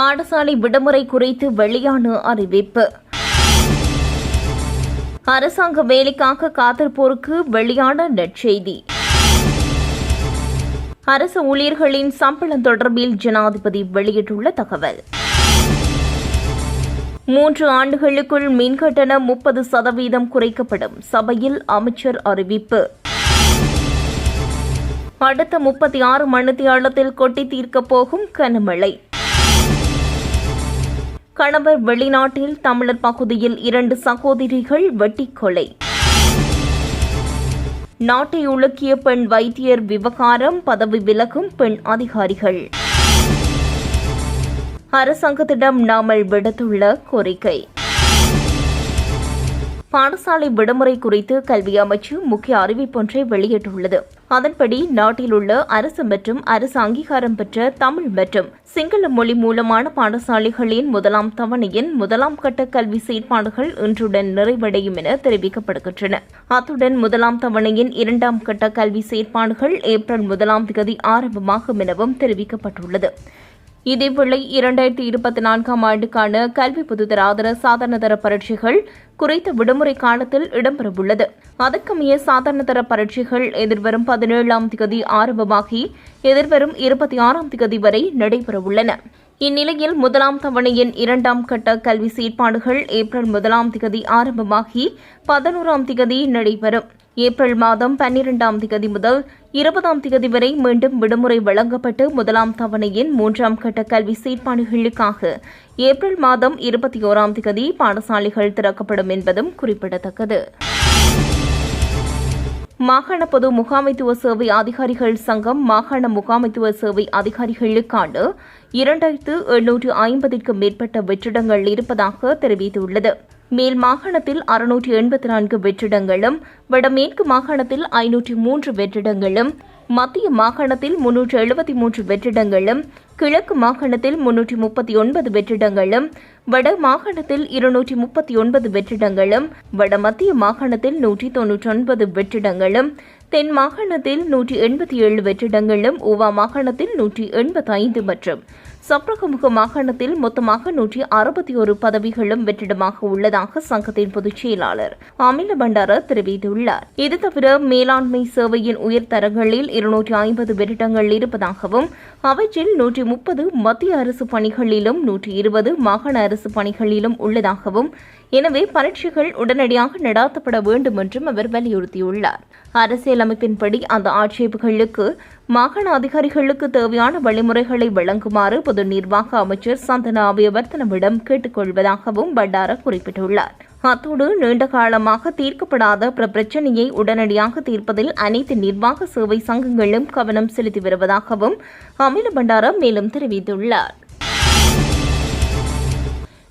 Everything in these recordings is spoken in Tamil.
பாடசாலை விடுமுறை குறித்து வெளியான அறிவிப்பு. அரசாங்க வேலைக்காக காத்திருப்போருக்கு வெளியான நற்செய்தி அரசு ஊழியர்களின் சம்பளம் தொடர்பில் ஜனாதிபதி வெளியிட்டுள்ள தகவல். மூன்று ஆண்டுகளுக்குள் மின் கட்டணம் முப்பது சதவீதம் குறைக்கப்படும் சபையில் அமைச்சர் அறிவிப்பு. அடுத்த முப்பத்தி ஆறு மணித்தியாலத்தில் கொட்டி தீர்க்கப் போகும் கனமழை. கணவர் வெளிநாட்டில் தமிழர் பகுதியில் இரண்டு சகோதரிகள் வெட்டிக்கொலை. நாட்டை உலுக்கிய பெண் வைத்தியர் விவகாரம் பதவி விலகும் பெண் அதிகாரிகள். அரசாங்கத்திடம் நாமல் விடுத்துள்ள கோரிக்கை. பாடசாலை விடுமுறை குறித்து கல்வி அமைச்சு முக்கிய அறிவிப்பொன்றை வெளியிட்டுள்ளது. அதன்படி நாட்டில் உள்ள அரசு மற்றும் அரசு அங்கீகாரம் பெற்ற தமிழ் மற்றும் சிங்கள மொழி மூலமான பாடசாலைகளின் முதலாம் தவணையின் முதலாம் கட்ட கல்வி செயற்பாடுகள் இன்றுடன் நிறைவடையும் என தெரிவிக்கப்படுகின்றன. அத்துடன் முதலாம் தவணையின் இரண்டாம் கட்ட கல்வி செயற்பாடுகள் ஏப்ரல் முதலாம் தேதி ஆரம்பமாகும் எனவும் தெரிவிக்கப்பட்டுள்ளது. இதேவேளை இரண்டாயிரத்தி இருபத்தி நான்காம் ஆண்டுக்கான கல்வி பொதுதராதர சாதாரணதர பரீட்சைகள் குறித்த விடுமுறை காலத்தில் இடம்பெறவுள்ளது. அதற்கமைய சாதாரணதர பரீட்சைகள் எதிர்வரும் பதினேழாம் தேதி ஆரம்பமாகி எதிர்வரும் இருபத்தி ஆறாம் தேதி வரை நடைபெறவுள்ளன. இந்நிலையில் முதலாம் தவணையின் இரண்டாம் கட்ட கல்வி செயற்பாடுகள் ஏப்ரல் முதலாம் திகதி ஆரம்பமாகி பதினோராம் திகதி நடைபெறும். ஏப்ரல் மாதம் பன்னிரெண்டாம் திகதி முதல் இருபதாம் திகதி வரை மீண்டும் விடுமுறை வழங்கப்பட்டு முதலாம் தவணையின் மூன்றாம் கட்ட கல்வி சீர்பாடுகளுக்காக ஏப்ரல் மாதம் இருபத்தி ஓராம் திகதி பாடசாலைகள் திறக்கப்படும் என்பதும் குறிப்பிடத்தக்கது. மாகாண பொது முகாமைத்துவ சேவை அதிகாரிகள் சங்கம் மாகாண முகாமைத்துவ சேவை அதிகாரிகளுக்கான இரண்டாயிரத்து எண்ணூற்று ஐம்பதிற்கும் மேற்பட்ட வெற்றிடங்கள் இருப்பதாக தெரிவித்துள்ளது. மேல் மாகாணத்தில் அறுநூற்றி எண்பத்தி நான்கு வெற்றிடங்களும் வடமேற்கு மாகாணத்தில் ஐநூற்றி மூன்று வெற்றிடங்களும் மத்திய மாகாணத்தில் முன்னூற்று எழுபத்தி மூன்று வெற்றிடங்களும் கிழக்கு மாகாணத்தில் முன்னூற்றி முப்பத்தி ஒன்பது வெற்றிடங்களும் வட மாகாணத்தில் இருநூற்றி முப்பத்தி ஒன்பது வெற்றிடங்களும் வட மத்திய மாகாணத்தில் நூற்றி தொன்னூற்றி ஒன்பது வெற்றிடங்களும் தென் மாகாணத்தில் நூற்றி எண்பத்தி ஏழு வெற்றிடங்களும் ஓவா மாகாணத்தில் நூற்றி எண்பத்தி ஐந்து மற்றும் சப்ரகமுக மாகாணத்தில் மொத்தமாக நூற்றி அறுபத்தி ஒரு பதவிகளும் வெற்றிடமாக உள்ளதாக சங்கத்தின் பொதுச் செயலாளர் அமில பண்டார தெரிவித்துள்ளார். இது தவிர மேலாண்மை சேவையின் உயர்தரங்களில் இருநூற்றி ஐம்பது வெற்றிடங்கள் இருப்பதாகவும் அவற்றில் நூற்றி முப்பது மத்திய அரசு பணிகளிலும் நூற்றி இருபது மாகாண அரசு பணிகளிலும் உள்ளதாகவும் எனவே பரீட்சைகள் உடனடியாக நடாத்தப்பட வேண்டும் என்றும் அவர் வலியுறுத்தியுள்ளார். அரசியலமைப்பின்படி அந்த ஆட்சேபுகளுக்கு மாகாண அதிகாரிகளுக்கு தேவையான வழிமுறைகளை வழங்குமாறு பொது நிர்வாக அமைச்சர் சந்தன அபியவர்த்தனவிடம் கேட்டுக்கொள்வதாகவும் பண்டார குறிப்பிட்டுள்ளார். அத்தோடு நீண்ட காலமாக தீர்க்கப்படாத பிற பிரச்சினையை உடனடியாக தீர்ப்பதில் அனைத்து நிர்வாக சேவை சங்கங்களும் கவனம் செலுத்தி வருவதாகவும் அமில பண்டார மேலும் தெரிவித்துள்ளார்.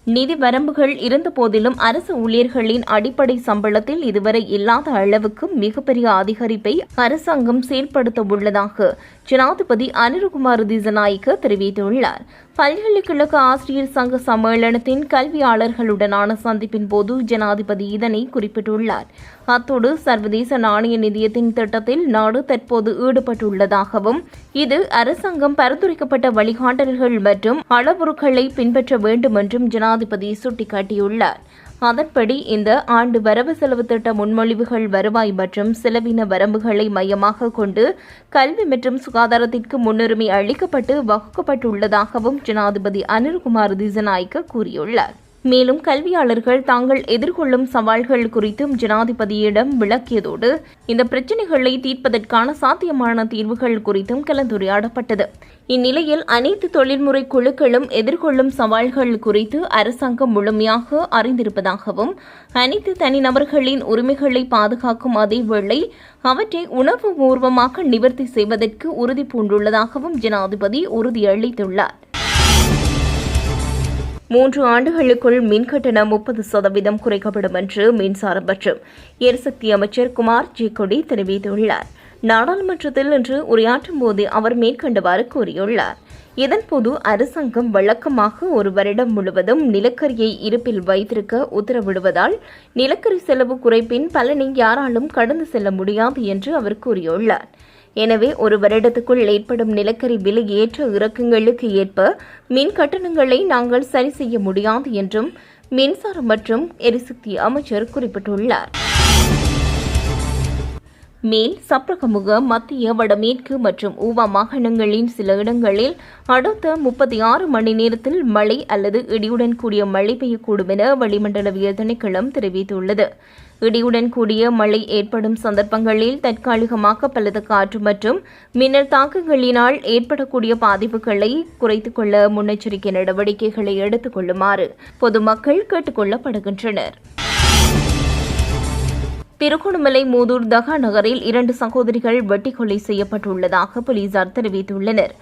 நிதி வரம்புகள் இருந்தபோதிலும் அரசு ஊழியர்களின் அடிப்படை சம்பளத்தில் இதுவரை இல்லாத அளவுக்கு மிகப்பெரிய அதிகரிப்பை அரசாங்கம் செயல்படுத்த உள்ளதாக ஜனாதிபதி அனிருகுமார் திசநாயக்க தெரிவித்துள்ளார். பல்கலைக்கழக ஆசிரியர் சங்க சம்மேளனத்தின் கல்வியாளர்களுடனான சந்திப்பின் போது ஜனாதிபதி இதனை குறிப்பிட்டுள்ளார். அத்தோடு சர்வதேச நாணய நிதியத்தின் திட்டத்தில் நாடு தற்போது ஈடுபட்டுள்ளதாகவும் இது அரசாங்கம் பரிந்துரைக்கப்பட்ட வழிகாட்டல்கள் மற்றும் அளவுருக்களை பின்பற்ற வேண்டும் என்றும் ஜனாதிபதி சுட்டிக்காட்டியுள்ளார். அதன்படி இந்த ஆண்டு வரவு செலவு திட்ட முன்மொழிவுகள் வருவாய் மற்றும் செலவின வரம்புகளை மையமாக கொண்டு கல்வி மற்றும் சுகாதாரத்திற்கு முன்னுரிமை அளிக்கப்பட்டு வகுக்கப்பட்டுள்ளதாகவும் ஜனாதிபதி அனில்குமார் திசநாயக்க கூறியுள்ளார். மேலும் கல்வியாளர்கள் தாங்கள் எதிர்கொள்ளும் சவால்கள் குறித்தும் ஜனாதிபதியிடம் விளக்கியதோடு இந்த பிரச்சினைகளை தீர்ப்பதற்கான சாத்தியமான தீர்வுகள் குறித்தும் கலந்துரையாடப்பட்டது. இந்நிலையில் அனைத்து தொழில்முறை குழுக்களும் எதிர்கொள்ளும் சவால்கள் குறித்து அரசாங்கம் முழுமையாக அறிந்திருப்பதாகவும் அனைத்து தனிநபர்களின் உரிமைகளை பாதுகாக்கும் அதேவேளை அவற்றை உணர்வுபூர்வமாக நிவர்த்தி செய்வதற்கு உறுதி பூண்டுள்ளதாகவும் ஜனாதிபதி உறுதியளித்துள்ளார். மூன்று ஆண்டுகளுக்குள் மின் கட்டணம் முப்பது சதவீதம் குறைக்கப்படும் என்று மின்சாரம் மற்றும் எரிசக்தி அமைச்சர் குமார் ஜெயக்கொடி தெரிவித்துள்ளார். நாடாளுமன்றத்தில் இன்று உரையாற்றும் போது அவர் மேற்கண்டவாறு கூறியுள்ளார். இதன்போது அரசாங்கம் வழக்கமாக ஒரு வருடம் முழுவதும் நிலக்கரியை இருப்பில் வைத்திருக்க உத்தரவிடுவதால் நிலக்கரி செலவு குறைப்பின் பலனை யாராலும் கடந்து செல்ல முடியாது என்று அவர் கூறியுள்ளார். எனவே ஒரு வருடத்துக்குள் ஏற்படும் நிலக்கரி விலை ஏற்ற இறக்கங்களுக்கு ஏற்ப மின் கட்டணங்களை நாங்கள் சரி செய்ய முடியாது என்றும் மின்சாரம் மற்றும் எரிசக்தி அமைச்சர் குறிப்பிட்டுள்ளார். மேல் சப்ரகமுக மத்திய வடமேற்கு மற்றும் ஊவா மாகாணங்களின் சில இடங்களில் அடுத்த முப்பத்தி ஆறு மணி நேரத்தில் மழை அல்லது இடியுடன் கூடிய மழை பெய்யக்கூடும் என வளிமண்டலவியல் திணைக்களம் தெரிவித்துள்ளது. இடியுடன் கூடிய மழை ஏற்படும் சந்தர்ப்பங்களில் தற்காலிகமாக பலத்த காற்று மற்றும் மின்னல் தாக்குகளினால் ஏற்படக்கூடிய பாதிப்புகளை குறைத்துக் கொள்ள முன்னெச்சரிக்கை நடவடிக்கைகளை எடுத்துக் கொள்ளுமாறு பொதுமக்கள் கேட்டுக் கொள்ளப்படுகின்றனர். திருகோணமலை மூதூர் தகா நகரில் இரண்டு சகோதரிகள் வெட்டி கொலை செய்யப்பட்டுள்ளதாக போலீசார் தெரிவித்துள்ளனர்.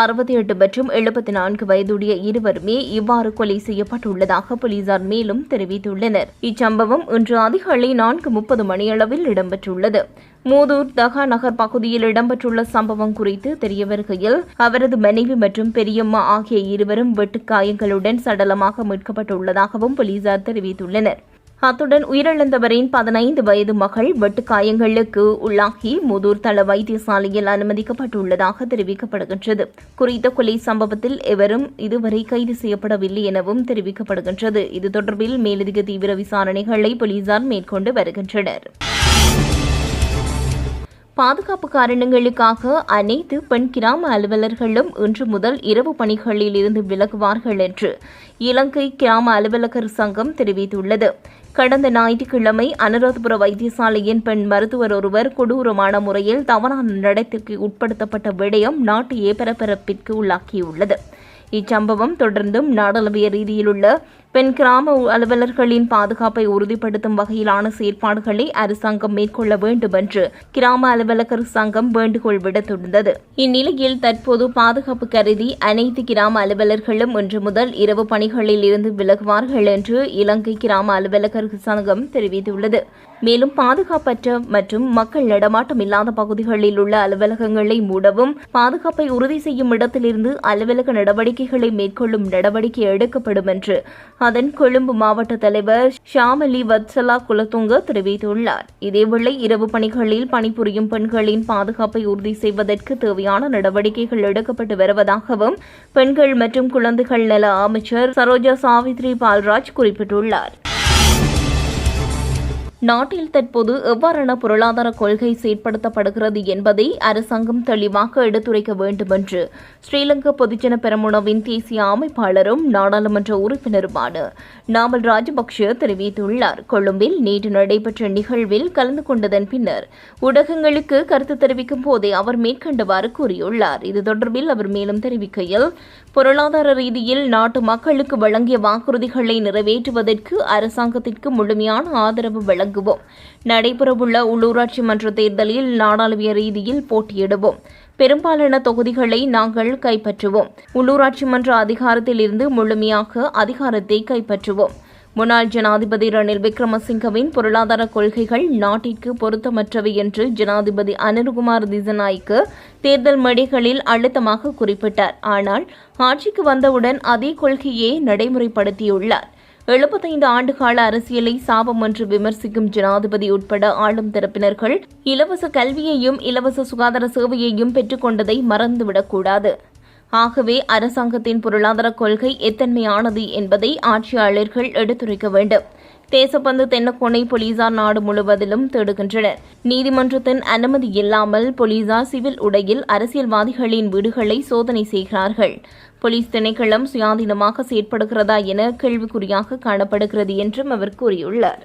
அறுபத்தி எட்டு மற்றும் எழுபத்தி நான்கு வயதுடைய இருவருமே இவ்வாறு கொலை செய்யப்பட்டுள்ளதாக போலீசார் மேலும் தெரிவித்துள்ளனர். இச்சம்பவம் இன்று அதிகாலை நான்கு முப்பது மணியளவில் இடம்பெற்றுள்ளது. மூதூர் தகா நகர் பகுதியில் இடம்பெற்றுள்ள சம்பவம் குறித்து தெரிய வருகையில் அவரது மனைவி மற்றும் பெரியம்மா ஆகிய இருவரும் வெட்டுக்காயங்களுடன் சடலமாக மீட்கப்பட்டுள்ளதாகவும் போலீசார் தெரிவித்துள்ளனர். அத்துடன் உயிரிழந்தவரின் பதினைந்து வயது மகள் வெட்டுக்காயங்களுக்கு உள்ளாகி முதூர் தள வைத்தியசாலையில் அனுமதிக்கப்பட்டுள்ளதாக தெரிவிக்கப்படுகின்றது. குறித்த கொலை சம்பவத்தில் எவரும் இதுவரை கைது செய்யப்படவில்லை எனவும் தெரிவிக்கப்படுகின்றது. இது தொடர்பில் மேலதிக தீவிர விசாரணைகளை போலீசார் மேற்கொண்டு வருகின்றனர். பாதுகாப்பு காரணங்களுக்காக அனைத்து பெண் கிராம அலுவலர்களும் இன்று முதல் இரவு பணிகளில் இருந்து விலகுவார்கள் என்று இலங்கை கிராம அலுவலகர் சங்கம் தெரிவித்துள்ளது. கடந்த ஞாயிற்றுக்கிழமை அனுராதபுர வைத்தியசாலையின் பெண் மருத்துவர் ஒருவர் கொடூரமான முறையில் தவறான நடத்தைக்கு உட்படுத்தப்பட்ட விடயம் நாட்டு ஏபரபரப்பிற்கு உள்ளாக்கியுள்ளது. இச்சம்பவம் தொடர்ந்தும் நாடளவிய ரீதியிலுள்ள பெண் கிராம அலுவலர்களின் பாதுகாப்பை உறுதிப்படுத்தும் வகையிலான செயற்பாடுகளை அரசாங்கம் மேற்கொள்ள வேண்டும் என்று கிராம அலுவலகர் சங்கம் வேண்டுகோள் தொடர்ந்தது இந்நிலையில் தற்போது பாதுகாப்பு கருதி அனைத்து கிராம அலுவலர்களும் இன்று முதல் இரவு பணிகளில் இருந்து விலகுவார்கள் என்று இலங்கை கிராம அலுவலகர் சங்கம் தெரிவித்துள்ளது. மேலும் பாதுகாப்பற்ற மற்றும் மக்கள் நடமாட்டம் இல்லாத பகுதிகளில் உள்ள அலுவலகங்களை மூடவும் பாதுகாப்பை உறுதி செய்யும் இடத்திலிருந்து அலுவலக நடவடிக்கைகளை மேற்கொள்ளும் நடவடிக்கை எடுக்கப்படும் என்று அதன் கொழும்பு மாவட்ட தலைவர் ஷாமலி வத்சலா குலத்துங்க தெரிவித்துள்ளார். இதேவேளை இரவு பணிகளில் பணிபுரியும் பெண்களின் பாதுகாப்பை உறுதி செய்வதற்கு தேவையான நடவடிக்கைகள் எடுக்கப்பட்டு வருவதாகவும் பெண்கள் மற்றும் குழந்தைகள் நல அமைச்சர் சரோஜா சாவித்ரி பால்ராஜ் குறிப்பிட்டுள்ளார். நாட்டில் தற்போது எவ்வாறான பொருளாதார கொள்கை செயற்படுத்தப்படுகிறது என்பதை அரசாங்கம் தெளிவாக எடுத்துரைக்க வேண்டும் என்று ஸ்ரீலங்கா பொதுஜன பெரமுனவின் தேசிய அமைப்பாளரும் நாடாளுமன்ற உறுப்பினருமான நாமல் ராஜபக்ஷ தெரிவித்துள்ளார். கொழும்பில் நேற்று நடைபெற்ற நிகழ்வில் கலந்து கொண்டதன் பின்னர் ஊடகங்களுக்கு கருத்து தெரிவிக்கும் போதே அவர் மேற்கண்டவாறு கூறியுள்ளார். இது தொடர்பில் அவர் மேலும் தெரிவிக்கையில் பொருளாதார ரீதியில் நாட்டு மக்களுக்கு வழங்கிய வாக்குறுதிகளை நிறைவேற்றுவதற்கு அரசாங்கத்திற்கு முழுமையான ஆதரவு வழங்க வழங்குவோம் நடைபெறவுள்ள உள்ளூராட்சி மன்ற தேர்தலில் நாடாளுமன்ற ரீதியில் போட்டியிடுவோம். பெரும்பாலான தொகுதிகளை நாங்கள் கைப்பற்றுவோம். உள்ளூராட்சி மன்ற அதிகாரத்தில் இருந்து முழுமையாக அதிகாரத்தை கைப்பற்றுவோம். முன்னாள் ஜனாதிபதி ரணில் விக்ரமசிங்கவின் பொருளாதார கொள்கைகள் நாட்டிற்கு பொருத்தமற்றவை என்று ஜனாதிபதி அனில்குமார் திசநாய்க்கு தேர்தல் மடிகளில் அழுத்தமாக குறிப்பிட்டார். ஆனால் ஆட்சிக்கு வந்தவுடன் அதே கொள்கையை நடைமுறைப்படுத்தியுள்ளார். எழுபத்தைந்து ஆண்டுகால அரசியலை சாபம் என்று விமர்சிக்கும் ஜனாதிபதி உட்பட ஆளும் தரப்பினர்கள் இலவச கல்வியையும் இலவச சுகாதார சேவையையும் பெற்றுக்கொண்டதை மறந்துவிடக்கூடாது ஆகவே அரசாங்கத்தின் பொருளாதார கொள்கை எத்தன்மையானது என்பதை ஆட்சியாளர்கள் எடுத்துரைக்க வேண்டும். தேசப்பந்து தென்னக்கோனை போலீசார் நாடு முழுவதிலும் தேடுகின்றனர். நீதிமன்றத்தின் அனுமதி இல்லாமல் போலீசார் சிவில் உடையில் அரசியல்வாதிகளின் வீடுகளை சோதனை செய்கிறார்கள். போலீஸ் திணைக்களம் சுயாதீனமாக செயற்படுகிறதா என கேள்விக்குறியாக காணப்படுகிறது என்றும் அவர் கூறியுள்ளார்.